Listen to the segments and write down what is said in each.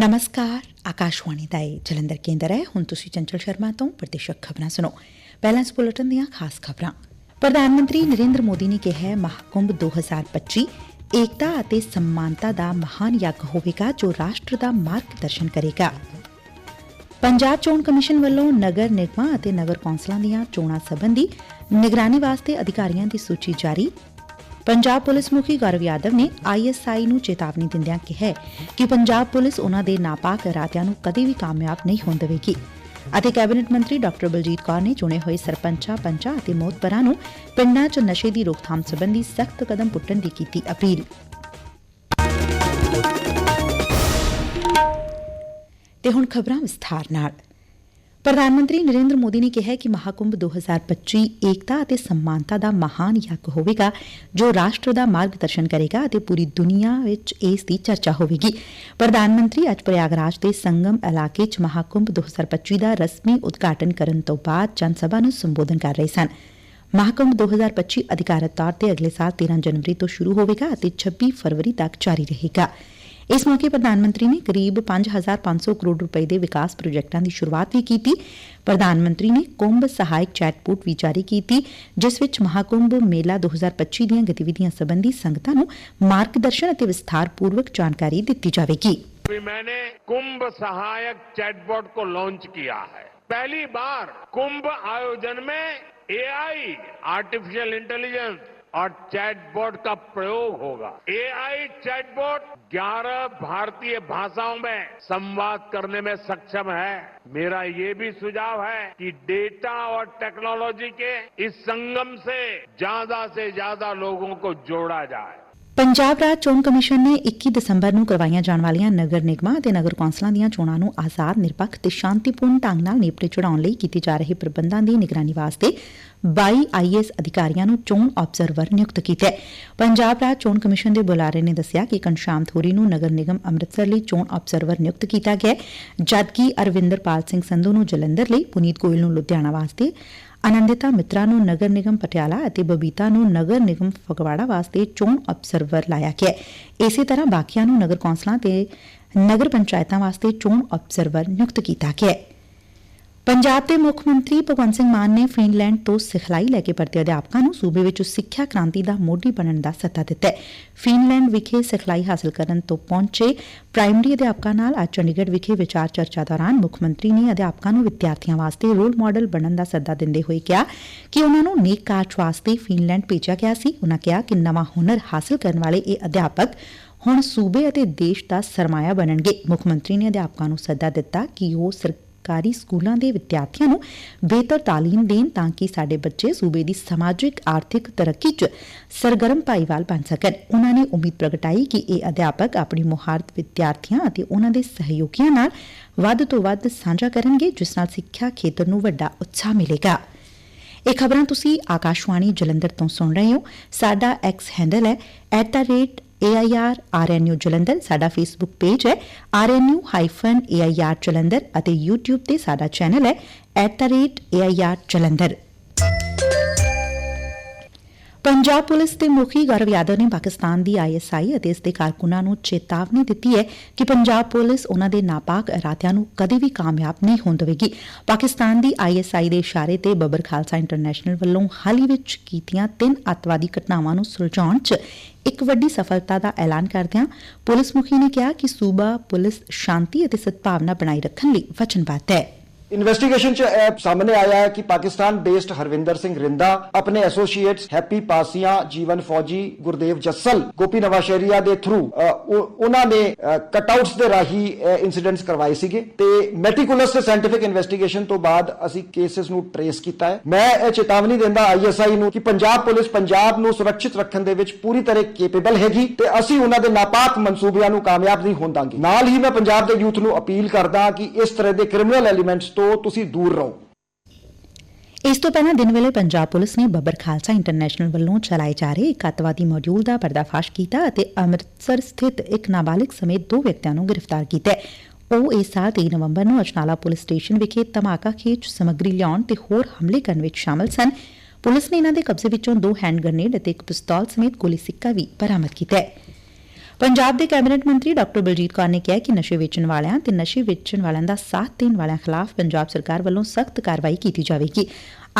ਨਮਸਕਾਰ ਆਕਾਸ਼ਵਾਣੀ ਦਾ ਇਹ ਜਲੰਧਰ ਕੇਂਦਰ ਹੈ ਹੁਣ ਤੁਸੀਂ ਚੰਚਲ ਸ਼ਰਮਾ ਤੋਂ ਪ੍ਰਦੇਸ਼ਕ ਖਬਰਾਂ ਸੁਣੋ ਪਹਿਲਾਂ ਇਸ ਬੁਲੇਟਿਨ ਦੀਆਂ ਖਾਸ ਖਬਰਾਂ ਪ੍ਰਧਾਨ ਮੰਤਰੀ ਨਰਿੰਦਰ ਮੋਦੀ ਨੇ ਕਿਹਾ ਮਹਾਕੁੰਭ 2025 ਏਕਤਾ ਅਤੇ ਸਮਾਨਤਾ ਦਾ ਮਹਾਨ ਯੱਗ ਹੋਵੇਗਾ ਜੋ ਰਾਸ਼ਟਰ ਦਾ ਮਾਰਗਦਰਸ਼ਨ ਕਰੇਗਾ ਪੰਜਾਬ ਚੋਣ ਕਮਿਸ਼ਨ ਵੱਲੋਂ ਨਗਰ ਨਿਗਮਾਂ ਅਤੇ ਨਗਰ ਕੌਂਸਲਾਂ ਦੀਆਂ ਚੋਣਾਂ ਸੰਬੰਧੀ ਨਿਗਰਾਨੀ ਵਾਸਤੇ ਅਧਿਕਾਰੀਆਂ ਦੀ ਸੂਚੀ ਜਾਰੀ ਪੰਜਾਬ ਪੁਲਿਸ ਮੁਖੀ ਗੌਰਵ ਯਾਦਵ ਨੇ ਆਈਐਸਆਈ ਨੂੰ ਚੇਤਾਵਨੀ ਦਿੰਦਿਆਂ ਕਿਹਾ ਕਿ ਪੰਜਾਬ ਪੁਲਿਸ ਉਨ੍ਹਾਂ ਦੇ ਨਾਪਾਕ ਇਰਾਦਿਆਂ ਨੂੰ ਕਦੇ ਵੀ ਕਾਮਯਾਬ ਨਹੀਂ ਹੋਣ ਦੇਵੇਗੀ। ਅਤੇ ਕੈਬਨਿਟ ਮੰਤਰੀ ਡਾਕਟਰ ਬਲਜੀਤ ਕੌਰ ਨੇ ਚੁਣੇ ਹੋਏ ਸਰਪੰਚਾਂ, ਪੰਚਾਂ ਅਤੇ ਮੋਹਤਬਰਾਂ ਨੂੰ ਪਿੰਡਾਂ 'ਚ ਨਸ਼ੇ ਦੀ ਰੋਕਥਾਮ ਸੰਬੰਧੀ ਸਖਤ ਕਦਮ ਪੁੱਟਣ ਦੀ ਕੀਤੀ ਅਪੀਲ। ਤੇ ਹੁਣ ਖਬਰਾਂ ਵਿਸਥਾਰ ਨਾਲ। ਪ੍ਰਧਾਨ ਮੰਤਰੀ ਨਰਿੰਦਰ ਮੋਦੀ ਨੇ ਕਿਹੈ ਕਿ ਮਹਾਕੁੰਭ 2025 ਏਕਤਾ ਅਤੇ ਸਮਾਨਤਾ ਦਾ ਮਹਾਨ ਯੱਗ ਹੋਵੇਗਾ, ਜੋ ਰਾਸ਼ਟਰ ਦਾ ਮਾਰਗਦਰਸ਼ਨ ਕਰੇਗਾ ਅਤੇ ਪੂਰੀ ਦੁਨੀਆ ਵਿੱਚ ਇਸ ਦੀ ਚਰਚਾ ਹੋਵੇਗੀ। ਪ੍ਰਧਾਨ ਮੰਤਰੀ ਅੱਜ ਪ੍ਰਯਾਗਰਾਜ ਦੇ ਸੰਗਮ ਇਲਾਕੇ 'ਚ ਮਹਾਕੁੰਭ 2025 ਦਾ ਰਸਮੀ ਉਦਘਾਟਨ ਕਰਨ ਤੋਂ ਬਾਅਦ ਜਨ ਸਭਾ ਨੂੰ ਸੰਬੋਧਨ ਕਰ ਰਹੇ ਸਨ। ਮਹਾਕੁੰਭ 2025 ਅਧਿਕਾਰਤ ਤੌਰ ਤੇ ਅਗਲੇ ਸਾਲ 13 ਜਨਵਰੀ ਤੋਂ ਸ਼ੁਰੂ ਹੋਵੇਗਾ ਅਤੇ 26 ਫਰਵਰੀ ਤੱਕ ਜਾਰੀ ਰਹੇਗਾ। ਇਸ ਮੌਕੇ ਪ੍ਰਧਾਨ ਮੰਤਰੀ ਨੇ ਕਰੀਬ 5500 ਕਰੋੜ ਰੁਪਏ ਦੇ ਵਿਕਾਸ ਪ੍ਰੋਜੈਕਟਾਂ ਦੀ ਸ਼ੁਰੂਆਤ ਵੀ ਕੀਤੀ ਪ੍ਰਧਾਨ ਮੰਤਰੀ ਨੇ ਕੁੰਭ ਸਹਾਇਕ ਚੈਟਬੋਟ ਵੀ ਜਾਰੀ ਕੀਤੀ ਜਿਸ ਵਿੱਚ ਮਹਾਕੁੰਭ ਮੇਲਾ 2025 ਦੀਆਂ ਗਤੀਵਿਧੀਆਂ ਸੰਬੰਧੀ ਸੰਗਤਾਂ ਨੂੰ ਮਾਰਗਦਰਸ਼ਨ ਅਤੇ ਵਿਸਥਾਰਪੂਰਵਕ ਜਾਣਕਾਰੀ ਦਿੱਤੀ ਜਾਵੇਗੀ अभी मैंने कुंभ सहायक चैटबॉट को लॉन्च किया है पहली बार कुंभ आयोजन में एआई आर्टिफिशियल इंटेलिजेंस और चैटबॉट का प्रयोग होगा। एआई चैटबॉट 11 भारतीय भाषाओं में संवाद करने में सक्षम है। मेरा ये भी सुझाव है कि डेटा और टेक्नोलॉजी के इस संगम से ज़्यादा से ज़्यादा लोगों को जोड़ा जाए। ਪੰਜਾਬ ਰਾਜ ਚੋਣ ਕਮਿਸ਼ਨ ਨੇ 21 ਦਸੰਬਰ ਨੂੰ ਕਰਵਾਈਆਂ ਜਾਣ ਵਾਲੀਆਂ ਨਗਰ ਨਿਗਮਾਂ ਅਤੇ ਨਗਰ ਕੌਂਸਲਾਂ ਦੀਆਂ ਚੋਣਾਂ ਨੂੰ ਆਜ਼ਾਦ, ਨਿਰਪੱਖ ਤੇ ਸ਼ਾਂਤੀਪੂਰਨ ਢੰਗ ਨਾਲ ਨੇਪਰੇ ਚੜਾਉਣ ਲਈ ਕੀਤੇ ਜਾ ਰਹੇ ਪ੍ਰਬੰਧਾਂ ਦੀ ਨਿਗਰਾਨੀ ਵਾਸਤੇ 22 ਆਈਐਸ ਅਧਿਕਾਰੀਆਂ ਨੂੰ ਚੋਣ ਆਬਜ਼ਰਵਰ ਨਿਯੁਕਤ ਕੀਤਾ ਹੈ। ਪੰਜਾਬ ਰਾਜ ਚੋਣ ਕਮਿਸ਼ਨ ਦੇ ਬੁਲਾਰੇ ਨੇ ਦੱਸਿਆ ਕਿ ਘਨਸ਼ਾਮ ਥੋਰੀ ਨੂੰ ਨਗਰ ਨਿਗਮ ਅੰਮ੍ਰਿਤਸਰ ਲਈ ਚੋਣ ਆਬਜ਼ਰਵਰ ਨਿਯੁਕਤ ਕੀਤਾ ਗਿਆ ਜਦਕਿ ਅਰਵਿੰਦਰਪਾਲ ਸਿੰਘ ਸੰਧੂ ਨੂੰ ਜਲੰਧਰ ਲਈ, ਪੁਨੀਤ ਗੋਇਲ ਨੂੰ ਲੁਧਿਆਣਾ ਵਾਸਤੇ ਆਨੰਦਿਤਾ ਮਿੱਤਰਾ ਨੂੰ ਨਗਰ ਨਿਗਮ ਪਟਿਆਲਾ ਅਤੇ ਬਬੀਤਾ ਨੂੰ ਨਗਰ ਨਿਗਮ ਫਗਵਾੜਾ ਵਾਸਤੇ ਚੋਣ ਅਬਜ਼ਰਵਰ ਲਾਇਆ ਗਿਆ ਹੈ। ਇਸੇ ਤਰ੍ਹਾਂ ਬਾਕੀਆਂ ਨੂੰ ਨਗਰ ਕੌਂਸਲਾਂ ਤੇ ਨਗਰ ਪੰਚਾਇਤਾਂ ਵਾਸਤੇ ਚੋਣ ਅਬਜ਼ਰਵਰ ਨਿਯੁਕਤ ਕੀਤਾ ਗਿਆ ਹੈ। ਪੰਜਾਬ ਦੇ ਮੁੱਖ ਮੰਤਰੀ ਭਗਵੰਤ ਸਿੰਘ ਮਾਨ ਨੇ ਫਿਨਲੈਂਡ ਤੋਂ ਸਿਖਲਾਈ ਲੈ ਕੇ ਪਰਤੇ ਅਧਿਆਪਕਾਂ ਨੂੰ ਸੂਬੇ ਵਿੱਚ ਸਿੱਖਿਆ ਕ੍ਰਾਂਤੀ ਦਾ ਮੋਢੀ ਬਣਨ ਦਾ ਸੱਦਾ ਦਿੱਤਾ ਹੈ। ਫਿਨਲੈਂਡ ਵਿਖੇ ਸਿਖਲਾਈ ਹਾਸਲ ਕਰਨ ਤੋਂ ਪਹੁੰਚੇ ਪ੍ਰਾਇਮਰੀ ਅਧਿਆਪਕਾਂ ਨਾਲ ਅੱਜ ਚੰਡੀਗੜ੍ਹ ਵਿਖੇ ਵਿਚਾਰ ਚਰਚਾ ਦੌਰਾਨ ਮੁੱਖ ਮੰਤਰੀ ਨੇ ਅਧਿਆਪਕਾਂ ਨੂੰ ਵਿਦਿਆਰਥੀਆਂ ਵਾਸਤੇ ਰੋਲ ਮਾਡਲ ਬਣਨ ਦਾ ਸੱਦਾ ਦਿੰਦੇ ਹੋਏ ਕਿਹਾ ਕਿ ਉਹਨਾਂ ਨੂੰ ਨੇਕ ਕਾਰਜ ਵਾਸਤੇ ਫਿਨਲੈਂਡ ਭੇਜਿਆ ਗਿਆ ਸੀ। ਉਹਨਾਂ ਕਿਹਾ ਕਿ ਨਵਾਂ ਹੁਨਰ ਹਾਸਲ ਕਰਨ ਵਾਲੇ ਇਹ ਅਧਿਆਪਕ ਹੁਣ ਸੂਬੇ ਅਤੇ ਦੇਸ਼ ਦਾ ਸਰਮਾਇਆ ਬਣਨਗੇ। ਮੁੱਖ ਮੰਤਰੀ ਨੇ ਅਧਿਆਪਕਾਂ ਨੂੰ ਸੱਦਾ ਦਿੱਤਾ ਕਿ ਉਹ ਸਰਕਾਰੀ ਸਰਕਾਰੀ ਸਕੂਲਾਂ ਦੇ ਵਿਦਿਆਰਥੀਆਂ ਨੂੰ ਬਿਹਤਰ ਤਾਲੀਮ ਦੇਣ ਤਾਂ ਕਿ ਸਾਡੇ ਬੱਚੇ ਸੂਬੇ ਦੀ ਸਮਾਜਿਕ, ਆਰਥਿਕ ਤਰੱਕੀ 'ਚ ਸਰਗਰਮ ਭਾਈਵਾਲ ਬਣ ਸਕਣ। ਉਹਨਾਂ ਨੇ ਉਮੀਦ ਪ੍ਰਗਟਾਈ ਕਿ ਇਹ ਅਧਿਆਪਕ ਆਪਣੀ ਮੁਹਾਰਤ ਵਿਦਿਆਰਥੀਆਂ ਅਤੇ ਉਹਨਾਂ ਦੇ ਸਹਿਯੋਗੀਆਂ ਨਾਲ ਵੱਧ ਤੋਂ ਵੱਧ ਸਾਂਝਾ ਕਰਨਗੇ, ਜਿਸ ਨਾਲ ਸਿੱਖਿਆ ਖੇਤਰ ਨੂੰ ਵੱਡਾ ਉਤਸ਼ਾਹ ਮਿਲੇਗਾ। ਇਹ ਖਬਰਾਂ ਤੁਸੀਂ ਆਕਾਸ਼ਵਾਣੀ ਜਲੰਧਰ ਤੋਂ ਸੁਣ ਰਹੇ ਹੋ। ਸਾਡਾ ਐਕਸ ਹੈਂਡਲ ਹੈ A I R R N U Jalandhar ਸਾਡਾ ਫੇਸਬੁੱਕ ਪੇਜ ਹੈ। ਆਈ ਆਰ ਜਲੰਧਰ ਅਤੇ YouTube ਤੇ ਸਾਡਾ ਚੈਨਲ ਹੈ। AIR ਜਲੰਧਰ। ਪੰਜਾਬ ਪੁਲਿਸ ਦੇ ਮੁਖੀ ਗੌਰਵ ਯਾਦਵ ਨੇ ਪਾਕਿਸਤਾਨ ਦੀ ਆਈਐਸਆਈ ਅਤੇ ਇਸ ਦੇ ਕਾਰਕੁਨਾਂ ਨੂੰ ਚੇਤਾਵਨੀ ਦਿੱਤੀ ਹੈ ਕਿ ਪੰਜਾਬ ਪੁਲਿਸ ਉਹਨਾਂ ਦੇ ਨਾਪਾਕ ਇਰਾਦਿਆਂ ਨੂੰ ਕਦੇ ਵੀ ਕਾਮਯਾਬ ਨਹੀਂ ਹੋਣ ਦੇਵੇਗੀ। ਪਾਕਿਸਤਾਨ ਦੀ ਆਈਐਸਆਈ ਦੇ ਇਸ਼ਾਰੇ ਤੇ ਬੱਬਰ ਖਾਲਸਾ ਇੰਟਰਨੈਸ਼ਨਲ ਵੱਲੋਂ ਹਾਲ ਹੀ ਵਿੱਚ ਕੀਤੀਆਂ ਤਿੰਨ ਅੱਤਵਾਦੀ ਘਟਨਾਵਾਂ ਨੂੰ ਸੁਲਝਾਉਣ 'ਚ ਇੱਕ ਵੱਡੀ ਸਫਲਤਾ ਦਾ ਐਲਾਨ ਕਰਦਿਆਂ ਪੁਲਿਸ ਮੁਖੀ ਨੇ ਕਿਹਾ ਕਿ ਸੂਬਾ ਪੁਲਿਸ ਸ਼ਾਂਤੀ ਅਤੇ ਸਦਭਾਵਨਾ ਬਣਾਈ ਰੱਖਣ ਲਈ ਵਚਨਬੱਧ ਹੈ। ਇਨਵੈਸਟੀਗੇਸ਼ਨ ਚ ਇਹ ਸਾਹਮਣੇ ਆਇਆ ਹੈ ਕਿ ਪਾਕਿਸਤਾਨ ਬੇਸਡ ਹਰਵਿੰਦਰ ਸਿੰਘ ਰਿੰਦਾ, ਆਪਣੇ ਐਸੋਸੀਏਟਸ ਹੈਪੀ ਪਾਸੀਆਂ, ਜੀਵਨ ਫੌਜੀ ਗੁਰਦੇਵ ਜੱਸਲ, ਗੋਪੀ ਨਵਾਸ਼ੇਰੀਆ ਦੇ ਥਰੂ ਉਹਨਾਂ ਨੇ ਕਟਆਊਟਸ ਦੇ ਰਾਹੀਂ ਇਨਸੀਡੈਂਟਸ ਕਰਵਾਏ ਸੀਗੇ ਤੇ ਮੈਟੀਕੂਲਸ ਤੇ ਸਾਇੰਟੀਫਿਕ ਇਨਵੈਸਟੀਗੇਸ਼ਨ ਤੋਂ ਬਾਅਦ ਅਸੀਂ ਕੇਸਸ ਨੂੰ ਟਰੇਸ ਕੀਤਾ ਹੈ। ਮੈਂ ਇਹ ਚੇਤਾਵਨੀ ਦਿੰਦਾ ਆਈਐਸਆਈ ਨੂੰ ਕਿ ਪੰਜਾਬ ਪੁਲਿਸ ਪੰਜਾਬ ਨੂੰ ਸੁਰੱਖਿਅਤ ਰੱਖਣ ਦੇ ਵਿੱਚ ਪੂਰੀ ਤਰ੍ਹਾਂ ਕੇਪੇਬਲ ਹੈਗੀ ਤੇ ਅਸੀਂ ਉਹਨਾਂ ਦੇ ਨਾਪਾਕ ਮਨਸੂਬਿਆਂ ਨੂੰ ਕਾਮਯਾਬ ਨਹੀਂ ਹੋਣ ਦਾਂਗੇ। ਨਾਲ ਹੀ ਮੈਂ ਪੰਜਾਬ ਦੇ ਯੂਥ ਨੂੰ ਅਪੀਲ ਕਰਦਾ ਕਿ ਇਸ ਤਰ੍ਹਾਂ ਦੇ ਕ੍ਰਿਮੀਨਲ ਐਲੀਮੈਂਟਸ ਤੋਂ ਤੁਸੀਂ ਦੂਰ ਰਹੋ। ਇਸ ਤੋਂ ਪਹਿਲਾਂ ਦਿਨ ਵੇਲੇ ਪੰਜਾਬ ਪੁਲਿਸ ਨੇ ਬੱਬਰ ਖਾਲਸਾ ਇੰਟਰਨੈਸ਼ਨਲ ਵੱਲੋਂ ਚਲਾਏ ਜਾ ਰਹੇ ਇੱਕ ਅੱਤਵਾਦੀ ਮੋਡਿਊਲ ਦਾ ਪਰਦਾਫਾਸ਼ ਕੀਤਾ ਅਤੇ ਅੰਮ੍ਰਿਤਸਰ ਸਥਿਤ ਇੱਕ ਨਾਬਾਲਿਗ ਸਮੇਤ ਦੋ ਵਿਅਕਤੀਆਂ ਨੂੰ ਗ੍ਰਿਫਤਾਰ ਕੀਤਾ। ਹੈ ਉਹ ਇਸ ਸਾਲ 23 ਨਵੰਬਰ ਨੂੰ ਅਜਨਾਲਾ ਪੁਲਿਸ ਸਟੇਸ਼ਨ ਵਿਖੇ ਧਮਾਕਾ ਖੇਚ ਸਮੱਗਰੀ ਲਿਆਉਣ ਤੇ ਹੋਰ ਹਮਲੇ ਕਰਨ ਵਿੱਚ ਸ਼ਾਮਲ ਸਨ। ਪੁਲਿਸ ਨੇ ਇਹਨਾਂ ਦੇ ਕਬਜ਼ੇ ਵਿੱਚੋਂ ਦੋ ਹੈਂਡ ਗ੍ਰਨੇਡ ਅਤੇ ਇੱਕ ਪਿਸਤੌਲ ਸਮੇਤ ਗੋਲੀ ਸਿੱਕਾ ਵੀ ਬਰਾਮਦ ਕੀਤਾ ਹੈ। ਪੰਜਾਬ ਦੇ ਕੈਬਨਿਟ ਮੰਤਰੀ ਡਾਕਟਰ ਬਲਜੀਤ ਕੌਰ ਨੇ ਕਿਹਾ ਕਿ ਨਸ਼ੇ ਵੇਚਣ ਵਾਲਿਆਂ ਤੇ ਨਸ਼ੇ ਵੇਚਣ ਵਾਲਿਆਂ ਦਾ ਸਾਥ ਦੇਣ ਵਾਲਿਆਂ ਖਿਲਾਫ ਪੰਜਾਬ ਸਰਕਾਰ ਵੱਲੋਂ ਸਖਤ ਕਾਰਵਾਈ ਕੀਤੀ ਜਾਵੇਗੀ।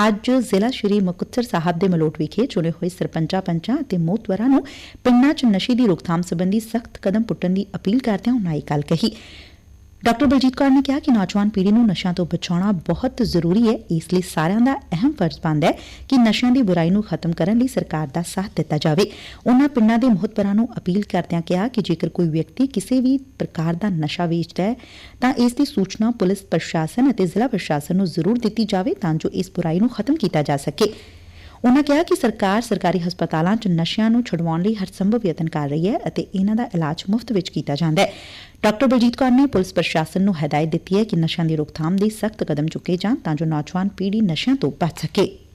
ਅੱਜ ਜ਼ਿਲ੍ਹਾ ਸ਼੍ਰੀ ਮੁਕਤਸਰ ਸਾਹਿਬ ਦੇ ਮਲੋਟ ਵਿਖੇ ਚੁਣੇ ਹੋਏ ਸਰਪੰਚਾਂ, ਪੰਚਾਂ ਅਤੇ ਮੋਹਤਵਰਾਂ ਨੂੰ ਪਿੰਡਾਂ 'ਚ ਨਸ਼ੇ ਦੀ ਰੋਕਥਾਮ ਸੰਬੰਧੀ ਸਖਤ ਕਦਮ ਪੁੱਟਣ ਦੀ ਅਪੀਲ ਕਰਦਿਆਂ ਉਨ੍ਹਾਂ ਇਹ ਗੱਲ ਕਹੀ। ਡਾ ਬਲਜੀਤ ਕੌਰ ਨੇ ਕਿਹਾ ਕਿ ਨੌਜਵਾਨ ਪੀੜ੍ਹੀ ਨੂੰ ਨਸ਼ਿਆਂ ਤੋਂ ਬਚਾਉਣਾ ਬਹੁਤ ਜ਼ਰੂਰੀ ਹੈ। ਇਸ ਲਈ ਸਾਰਿਆਂ ਦਾ ਅਹਿਮ ਫਰਜ਼ ਬਣਦਾ ਹੈ ਕਿ ਨਸ਼ਿਆਂ ਦੀ ਬੁਰਾਈ ਨੂੰ ਖਤਮ ਕਰਨ ਲਈ ਸਰਕਾਰ ਦਾ ਸਾਥ ਦਿੱਤਾ ਜਾਵੇ। ਉਹਨਾਂ ਪਿੰਡਾਂ ਦੇ ਮੁਹਤਬਰਾਂ ਨੂੰ ਅਪੀਲ ਕਰਦਿਆਂ ਕਿਹਾ ਕਿ ਜੇਕਰ ਕੋਈ ਵਿਅਕਤੀ ਕਿਸੇ ਵੀ ਪ੍ਰਕਾਰ ਦਾ ਨਸ਼ਾ ਵੇਚਦਾ ਹੈ, ਤਾਂ ਇਸ ਦੀ ਸੂਚਨਾ ਪੁਲਿਸ ਪ੍ਰਸ਼ਾਸਨ ਅਤੇ ਜ਼ਿਲ੍ਹਾ ਪ੍ਰਸ਼ਾਸਨ ਨੂੰ ਜ਼ਰੂਰ ਦਿੱਤੀ ਜਾਵੇ ਤਾਂ ਜੋ ਇਸ ਬੁਰਾਈ ਨੂੰ ਖਤਮ ਕੀਤਾ ਜਾ ਸਕੇ। ਉਨੂਾ ਕਿਹਾ ਕਿ ਸਰਕਾਰ ਸਰਕਾਰੀ ਹਸਪਤਾਲਾਂ 'ਚ ਨਸ਼ਿਆਂ ਨੂੰ ਛੁਡਵਾਉਣ ਲਈ ਹਰ ਸੰਭਵ ਯਤਨ ਕਰ ਰਹੀ ਐ ਅਤੇ ਇਨੂਾਂ ਦਾ ਇਲਾਜ ਮੁਫਤ ਵਿਚ ਕੀਤਾ ਜਾਂਦੈ ਡਾ ਬਲਜੀਤ ਕੌਰ ਨੇ ਪੁਲਿਸ ਪ੍ਰਸ਼ਾਸਨ ਨੂੰ ਹਦਾਇਤ ਦਿੱਤੀ ਹੈ ਕਿ ਨਸ਼ਿਆਂ ਦੀ ਰੋਕਥਾਮ ਲਈ ਸਖਤ ਕਦਮ ਚੁੱਕੇ ਜਾਣ ਤਾਂ ਜੋ ਨੌਜਵਾਨ ਪੀੜੀ ਨਸ਼ਿਆਂ ਤੋਂ ਬਚ ਸਕੇ।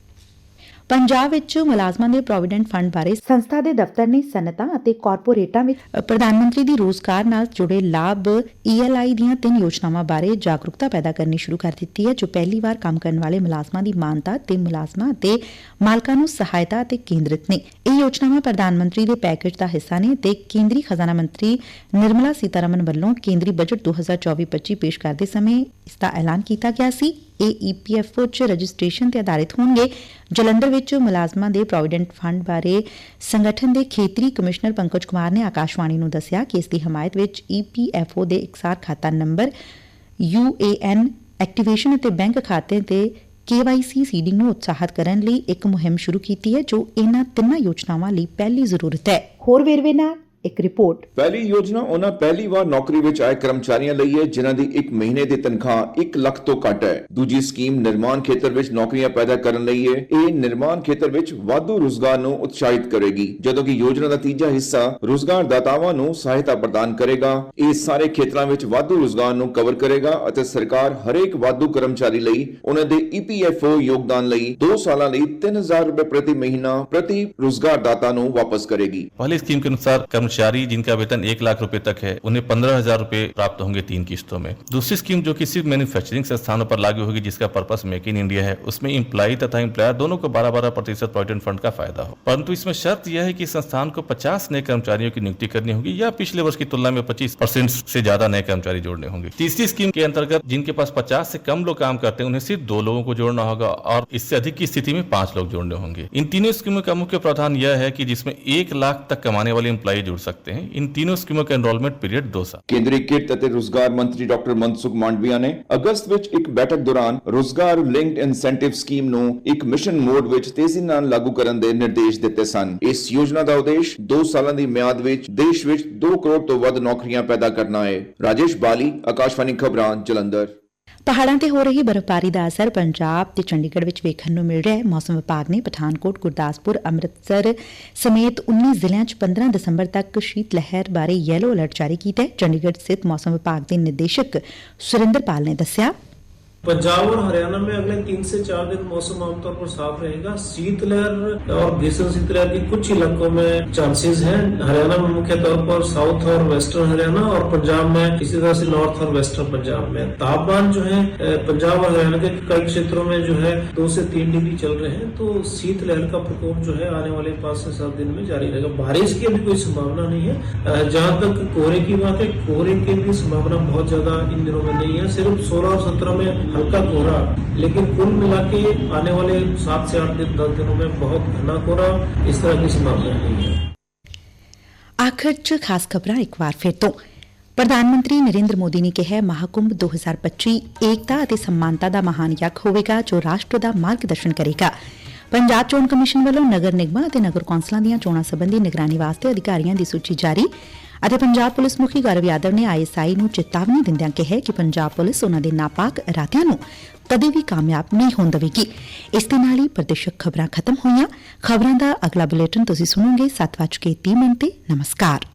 ਪੰਜਾਬ ਵਿੱਚ ਮੁਲਾਜ਼ਮਾਂ ਦੇ ਪ੍ਰੋਵੀਡੈਂਟ ਫੰਡ ਬਾਰੇ ਸੰਸਥਾ ਦੇ ਦਫ਼ਤਰ ਨੇ ਸਨਅਤਾਂ ਅਤੇ ਕਾਰਪੋਰੇਟਾਂ ਵਿੱਚ ਪ੍ਰਧਾਨ ਮੰਤਰੀ ਦੀ ਰੋਜ਼ਗਾਰ ਨਾਲ ਜੁੜੇ ਲਾਭ ਈਐਲਆਈ ਦੀਆਂ ਤਿੰਨ ਯੋਜਨਾਵਾਂ ਬਾਰੇ ਜਾਗਰੂਕਤਾ ਪੈਦਾ ਕਰਨੀ ਸ਼ੁਰੂ ਕਰ ਦਿੱਤੀ ਹੈ, ਜੋ ਪਹਿਲੀ ਵਾਰ ਕੰਮ ਕਰਨ ਵਾਲੇ ਮੁਲਾਜ਼ਮਾਂ ਦੀ ਮਾਨਤਾ ਤੇ ਮੁਲਾਜ਼ਮਾਂ ਅਤੇ ਮਾਲਕਾਂ ਨੂੰ ਸਹਾਇਤਾ ਤੇ ਕੇਂਦਰਿਤ ਨੇ। ਇਹ ਯੋਜਨਾਵਾਂ ਪ੍ਰਧਾਨ ਮੰਤਰੀ ਦੇ ਪੈਕੇਜ ਦਾ ਹਿੱਸਾ ਨੇ ਤੇ ਕੇਂਦਰੀ ਖਜ਼ਾਨਾ ਮੰਤਰੀ ਨਿਰਮਲਾ ਸੀਤਾਰਮਨ ਵੱਲੋਂ ਕੇਂਦਰੀ ਬਜਟ 2024-25 ਪੇਸ਼ ਕਰਦੇ ਸਮੇਂ ਇਸ ਦਾ ਐਲਾਨ ਕੀਤਾ ਗਿਆ ਸੀ। ਇਹ ਈਪੀਐਫਓ ਚ ਰਜਿਸਟ੍ਰੇਸ਼ਨ ਤੇ ਆਧਾਰਿਤ ਹੋਣਗੇ। ਜਲੰਧਰ ਵਿੱਚ ਮੁਲਾਜ਼ਮਾਂ ਦੇ ਪ੍ਰੋਵੀਡੈਂਟ ਫੰਡ ਬਾਰੇ ਸੰਗਠਨ ਦੇ ਖੇਤਰੀ ਕਮਿਸ਼ਨਰ ਪੰਕਜ ਕੁਮਾਰ ਨੇ ਆਕਾਸ਼ਵਾਣੀ ਨੂੰ ਦੱਸਿਆ ਕਿ ਇਸ ਦੀ ਹਮਾਇਤ ਵਿੱਚ ਈਪੀਐਫਓ ਦੇ ਇਕਸਾਰ ਖਾਤਾ ਨੰਬਰ ਯੂਏਐਨ ਐਕਟੀਵੇਸ਼ਨ ਅਤੇ ਬੈਂਕ ਖਾਤੇ ਤੇ KYC ਸੀਡਿੰਗ ਨੂੰ ਉਤਸ਼ਾਹਿਤ ਕਰਨ ਲਈ ਇੱਕ ਮੁਹਿੰਮ ਸ਼ੁਰੂ ਕੀਤੀ ਹੈ, ਜੋ ਇਹਨਾਂ ਤਿੰਨਾਂ ਯੋਜਨਾਵਾਂ ਲਈ ਪਹਿਲੀ ਜ਼ਰੂਰਤ ਹੈ। ਹੋਰ ਵੇਰਵੇ ਨਾਲ ਇੱਕ ਰਿਪੋਰਟ। ਪਹਿਲੀ ਯੋਜਨਾ ਉਹਨਾਂ ਪਹਿਲੀ ਵਾਰ ਨੌਕਰੀ ਵਿੱਚ ਆਏ ਕਰਮਚਾਰੀਆਂ ਲਈ ਹੈ ਜਿਨ੍ਹਾਂ ਦੀ 1 ਮਹੀਨੇ ਦੀ ਤਨਖਾਹ 1 ਲੱਖ ਤੋਂ ਘੱਟ ਹੈ। ਦੂਜੀ ਸਕੀਮ ਨਿਰਮਾਣ ਖੇਤਰ ਵਿੱਚ ਨੌਕਰੀਆਂ ਪੈਦਾ ਕਰਨ ਲਈ ਹੈ। ਇਹ ਨਿਰਮਾਣ ਖੇਤਰ ਵਿੱਚ ਵਾਧੂ ਰੋਜ਼ਗਾਰ ਨੂੰ ਉਤਸ਼ਾਹਿਤ ਕਰੇਗੀ ਜਦੋਂ ਕਿ ਯੋਜਨਾ ਦਾ ਤੀਜਾ ਹਿੱਸਾ ਰੋਜ਼ਗਾਰਦਾਤਾਵਾਂ ਨੂੰ ਸਹਾਇਤਾ ਪ੍ਰਦਾਨ ਕਰੇਗਾ। ਇਹ ਸਾਰੇ ਖੇਤਰਾਂ ਵਿੱਚ ਵਾਧੂ ਰੋਜ਼ਗਾਰ ਨੂੰ ਕਵਰ ਕਰੇਗਾ ਅਤੇ ਸਰਕਾਰ ਹਰੇਕ ਵਾਧੂ ਕਰਮਚਾਰੀ ਲਈ ਉਹਨਾਂ ਦੇ ਈਪੀਐਫਓ ਯੋਗਦਾਨ ਲਈ 2 ਸਾਲਾਂ ਲਈ 3000 ਰੁਪਏ ਪ੍ਰਤੀ ਮਹੀਨਾ ਪ੍ਰਤੀ ਰੋਜ਼ਗਾਰਦਾਤਾ ਨੂੰ ਵਾਪਸ ਕਰੇਗੀ। ਪਹਿਲੀ ਸਕੀਮ ਦੇ ਅਨੁਸਾਰ ਕਰਮਚਾਰੀ कर्मचारी जिनका वेतन एक लाख रुपए तक है, उन्हें पंद्रह हज़ार रुपए प्राप्त होंगे तीन किस्तों में। दूसरी स्कीम जो कि सिर्फ़ मैन्युफैक्चरिंग संस्थानों पर लागू होगी, जिसका पर्पस मेक इन इंडिया है, उसमें इम्प्लाई तथा एम्प्लॉयर दोनों को बारह बारह प्रतिशत प्रोविडेंट फंड का फ़ायदा हो। परंतु इसमें शर्त यह है कि संस्थान को पचास नए कर्मचारियों की नियुक्ति करनी होगी, या पिछले वर्ष की तुलना में पच्चीस परसेंट से ज़्यादा नए कर्मचारी जोड़ने होंगे। तीसरी स्कीम के अंतर्गत जिनके पास पचास से कम लोग काम करते हैं, उन्हें सिर्फ़ दो लोगों को जोड़ना होगा, और इससे अधिक की स्थिति में पाँच लोग जोड़ने होंगे। इन तीनों स्कीमों का मुख्य प्रावधान यह है कि जिसमें एक लाख तक कमाने वाले एम्प्लॉय जुड़ सकते हैं इन तीनों स्कीमों का एनरोलमेंट पीरियड दो साल ਕੇਂਦਰੀ ਕਿਰਤ ਅਤੇ ਰੁਜ਼ਗਾਰ ਮੰਤਰੀ ਡਾਕਟਰ ਮਨਸੁਖ ਮਾਂਡਵੀਆ ਨੇ ਅਗਸਤ ਵਿੱਚ ਇੱਕ ਬੈਠਕ ਦੌਰਾਨ ਰੁਜ਼ਗਾਰ ਲਿੰਕਡ ਇਨਸੈਂਟਿਵ ਸਕੀਮ ਨੂੰ ਇੱਕ ਮਿਸ਼ਨ ਮੋਡ ਵਿੱਚ ਤੇਜ਼ੀ ਨਾਲ ਲਾਗੂ ਕਰਨ ਦੇ ਨਿਰਦੇਸ਼ ਦਿੱਤੇ ਸਨ ਇਸ ਯੋਜਨਾ ਦਾ ਉਦੇਸ਼ 2 ਸਾਲਾਂ ਦੀ ਮਿਆਦ ਵਿੱਚ ਦੇਸ਼ ਵਿੱਚ 2 ਕਰੋੜ ਤੋਂ ਵੱਧ ਨੌਕਰੀਆਂ ਪੈਦਾ ਕਰਨਾ ਹੈ ਰਾਜੇਸ਼ ਬਾਲੀ ਆਕਾਸ਼ਵਾਣੀ ਖਬਰਾਂ ਜਲੰਧਰ ਪਹਾੜਾਂ ਤੇ ਹੋ ਰਹੀ ਬਰਫ਼ਬਾਰੀ ਦਾ ਅਸਰ ਪੰਜਾਬ ਤੇ ਚੰਡੀਗੜ੍ਹ ਵਿੱਚ ਵੇਖਣ ਨੂੰ ਮਿਲ ਰਿਹਾ ਹੈ। ਮੌਸਮ ਵਿਭਾਗ ਨੇ ਪਠਾਨਕੋਟ, ਗੁਰਦਾਸਪੁਰ, ਅੰਮ੍ਰਿਤਸਰ ਸਮੇਤ 19 ਜ਼ਿਲ੍ਹਿਆਂ 'ਚ 15 ਦਸੰਬਰ ਤੱਕ ਸ਼ੀਤ ਲਹਿਰ ਬਾਰੇ ਯੈਲੋ ਅਲਰਟ ਜਾਰੀ ਕੀਤਾ ਹੈ। ਚੰਡੀਗੜ੍ਹ ਸਥਿਤ ਮੌਸਮ ਵਿਭਾਗ ਦੇ ਨਿਰਦੇਸ਼ਕ ਸੁਰਿੰਦਰਪਾਲ ਨੇ ਦੱਸਿਆ। पंजाब और हरियाणा में अगले तीन से चार दिन मौसम आमतौर पर साफ़ रहेगा। शीतलहर और भीषण शीतलहर की कुछ इलाकों में चांसेस हैं। हरियाणा में मुख्य तौर पर साउथ और वेस्टर्न हरियाणा और पंजाब में इसी तरह से नॉर्थ और वेस्टर्न पंजाब में। तापमान जो है पंजाब और हरियाणा के कई क्षेत्रों में जो है दो से तीन डिग्री चल रहे हैं। तो शीतलहर का प्रकोप जो है आने वाले पाँच से सात दिन में जारी रहेगा। बारिश की अभी कोई संभावना नहीं है। जहाँ तक कोहरे की बात है, कोहरे की भी संभावना बहुत ज़्यादा इन दिनों में नहीं है। सिर्फ़ सोलह और सत्रह में हल्का कोहरा लेकिन कुल मिला के आने वाले सात से आठ दिन दस दिनों में बहुत घना कोहरा इस तरह की संभावना नहीं है ਆਖਰ 'ਚ ਖਾਸ ਖਬਰਾਂ ਇੱਕ ਵਾਰ ਫਿਰ ਤੋਂ ਪ੍ਰਧਾਨ ਮੰਤਰੀ ਨਰਿੰਦਰ ਮੋਦੀ ਨੇ ਕਿਹਾ ਹੈ, ਮਹਾਕੁੰਭ 2025 ਏਕਤਾ ਅਤੇ ਸਮਾਨਤਾ ਦਾ ਮਹਾਨ ਯੱਗ ਹੋਵੇਗਾ ਜੋ ਰਾਸ਼ਟਰ ਦਾ ਮਾਰਗਦਰਸ਼ਨ ਕਰੇਗਾ ਪੰਜਾਬ ਚੋਣ ਕਮਿਸ਼ਨ ਵੱਲੋਂ ਨਗਰ ਨਿਗਮਾਂ ਅਤੇ ਨਗਰ ਕੌਂਸਲਾਂ ਦੀਆਂ ਚੋਣਾਂ ਸੰਬੰਧੀ ਨਿਗਰਾਨੀ ਵਾਸਤੇ ਅਧਿਕਾਰੀਆਂ ਦੀ ਸੂਚੀ ਜਾਰੀ ਅਤੇ ਪੰਜਾਬ ਪੁਲਿਸ ਮੁਖੀ ਗੌਰਵ ਯਾਦਵ ਨੇ ਆਈਐਸਆਈ ਨੂੰ ਚੇਤਾਵਨੀ ਦਿੰਦਿਆਂ ਕਿਹਾ ਕਿ ਪੰਜਾਬ ਪੁਲਿਸ ਉਹਨਾਂ ਦੇ ਨਾਪਾਕ ਇਰਾਦਿਆਂ ਨੂੰ ਕਦੇ ਵੀ ਕਾਮਯਾਬ ਨਹੀਂ ਹੋਣ ਦੇਵੇਗੀ। ਇਸ ਦੇ ਨਾਲ ਹੀ ਪ੍ਰਦੇਸ਼ਕ ਖਬਰਾਂ ਖਤਮ ਹੋਈਆਂ। ਖਬਰਾਂ ਦਾ ਅਗਲਾ ਬੁਲੇਟਿਨ ਤੁਸੀਂ ਸੁਣੋਗੇ 7:30 ਮਿੰਟ ਤੇ। ਨਮਸਕਾਰ।